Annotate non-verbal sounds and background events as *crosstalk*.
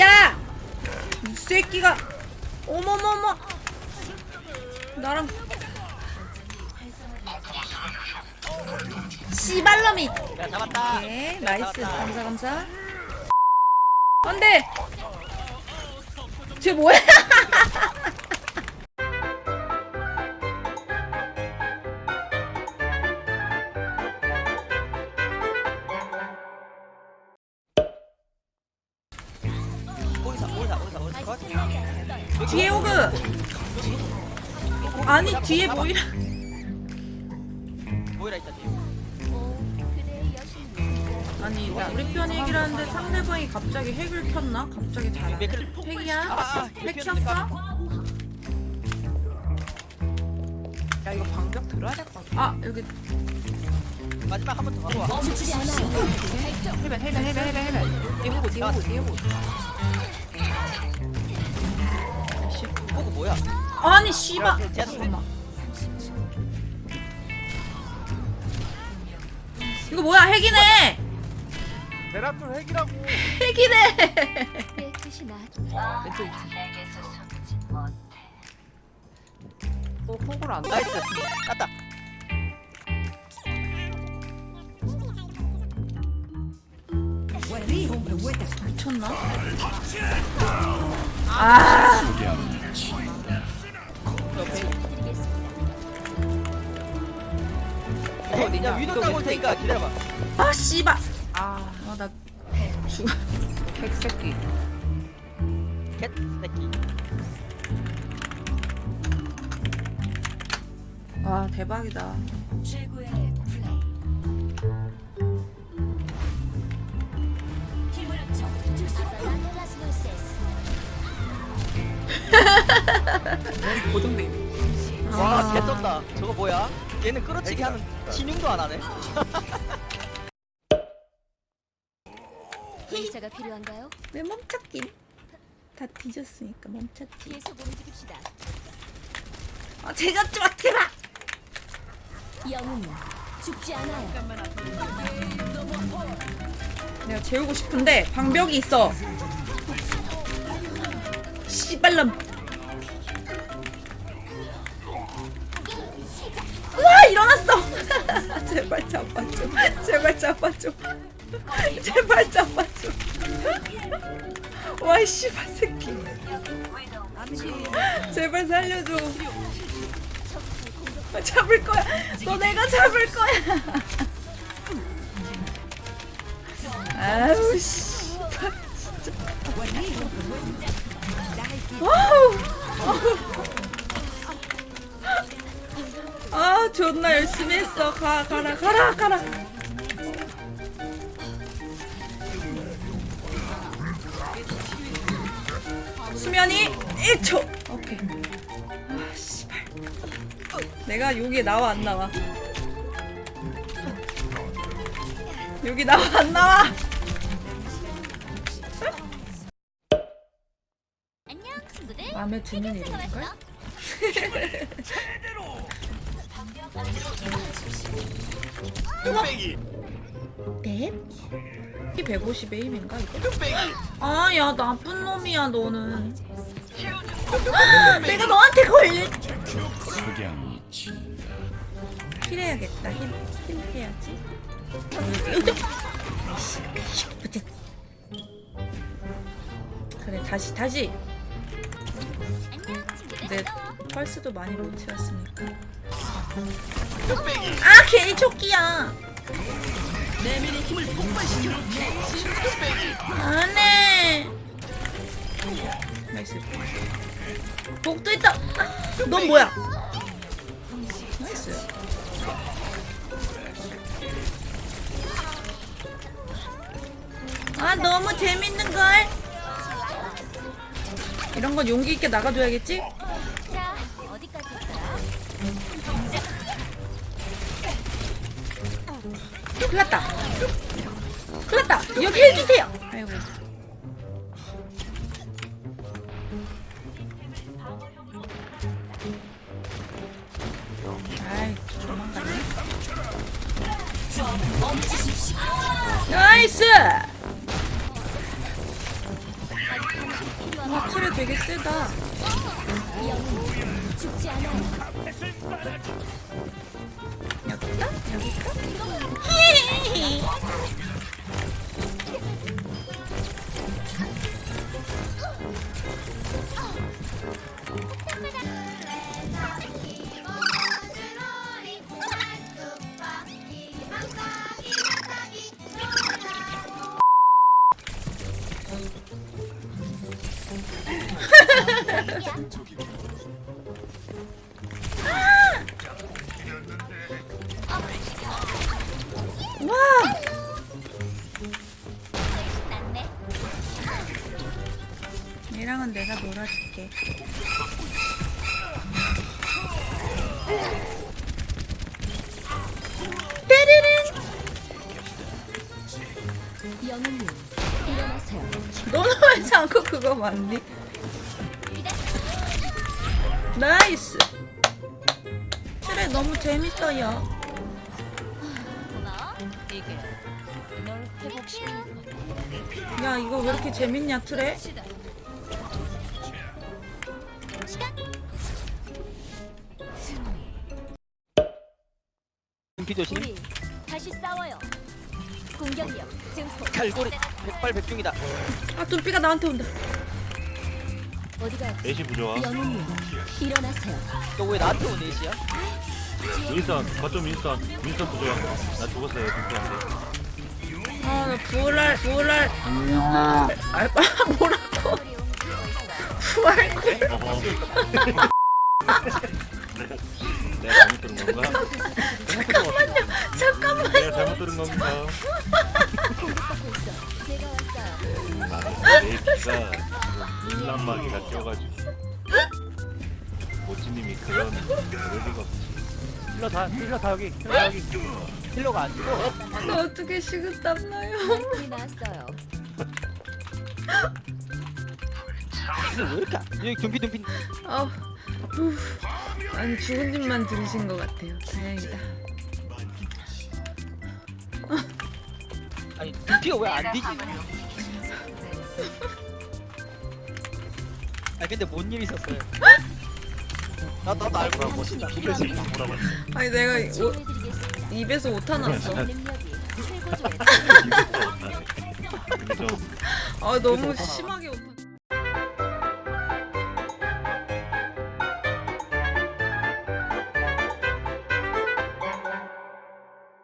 야! 이 새끼가. 어머머머. 나랑 씨발놈이. 야 잡았다. 네 야, 나이스. 감사 감사. 안돼 쟤 뭐야 *laughs* 뒤에 오그 아니 뒤에 모이라 모이라 있다 뒤에. 아니 우리 편 핵이라는데 상대방이 갑자기 핵을 켰나? 갑자기 잘하네 맥클. 핵이야? 아, 핵 맥클 켰어? 야 이거 방벽 들어야 될 것 같아. 아 여기 마지막 한 번 더 가고 와. 헬멧 헬멧 헬멧 헬멧 헬멧. 뒤에 보고 뒤에 보고 뒤에 보고. 보고 뭐야? 아니 씨발 야, 쟤- 잠깐만 이거 뭐야 핵이네 베라툴 핵이라고. 핵이네 왼쪽 있지. 어 포글 안 돼. 나이스. 땄다. 미쳤나? 아? 위도 이거 따고 올 밑에 테니까 기다려봐. 아 씨발 아 아 나 죽어 백새끼. 캣 새끼. 와 대박이다 고 정돼 있네. 와 아. 개쩐다. 저거 뭐야? 얘는 끌어치기 하는 신용도 안 하네. *laughs* 의사가 필요한가요? 왜 멈췄긴 다 뒤졌으니까 멈췄지 계속 움직입시다. 아 제가 좀 제발 영웅은 죽지 않아요. 내가 재우고 싶은데 방벽이 있어. 씨발람 와 일어났어. *laughs* 제발 잡아줘. 제발 잡아줘. *laughs* 제발 잡아줘. *laughs* 와 씨발 새끼. 제발 살려줘. 잡을 거야. 너 내가 잡을 거야 아우 씨 아 존나 열심히 했어. 가 가라 가라 가라. 수면이 1초. 오케이. 아 씨발. 내가 여기에 나와 안 나와? 여기 나와 안 나와 마음에 드는 이름인걸? 뚝배기. 넵? 이 150의 힘인가 이거? 뚝배기. 아 야 나쁜 놈이야 너는 내가 너한테 걸릴 힐해야겠다 힐, 힐 해야지 그래 다시 다시 펄스도 많이 못 채웠으니까. 아 괜히 조끼야. 안해. 나이스. 복도 있다. 아, 넌 뭐야? 나이스. 아 너무 재밌는걸. 이런 건 용기 있게 나가줘야겠지? 큰일 났다. 큰일 났다. 여기 해주세요. 아이고. 아이 도망가네. 나이스! 되게 세다. 영웅은 죽지 않아요. 여기다? 와! 낫네. 얘랑은 내가 놀아줄게. 영웅님 일어나세요. 너는 왜 자꾸 그거 맞니? 나이스! 그래 너무 재밌어 야. 고마워. 이게 널 회복시키는 거다. 야 이거 왜 이렇게 재밌냐 트레? 시간. 둠피 조심 우리 다시 싸워요. 공격력 증폭. 갈고리 백발백중이다 아 둠비가 나한테 온다. 어디가 애쉬 부조화 영웅님 일어나세요. 너왜 나한테 오는 애시야? 윈스턴 거점 윈스턴 윈스턴 부조화 나 죽었어요 윈스턴한테 아나 부활 부활 아 뭐라고? 어허 내가 잘못 들은 건가? 잠깐만요 잠깐만 내가 잘못 들은 건가? 내 귀가 일란마기가 껴가지고 모찌님이 그런 그럴 리가 없지 힐러 다 힐러 다 여기 힐러 다 여기 힐러가 안 죽어 나 어떻게 식은땀 나요? 이 나왔어요. *laughs* 왜 이렇게 안- 여기 둠피 둠피 아, 후. 아니 죽은 님만 들으신 것 같아요. 다행이다. 아니 둠피가 왜 안 뒤지? 아 근데 뭔일 있었어요? 나 나도 알고 나 멋있다 비벼지 뭐라고 아니 내가 오, 치료해드리겠습니다. 입에서 오타 났어. 능력이 최고조에 인정 아 너무 심하게 오타.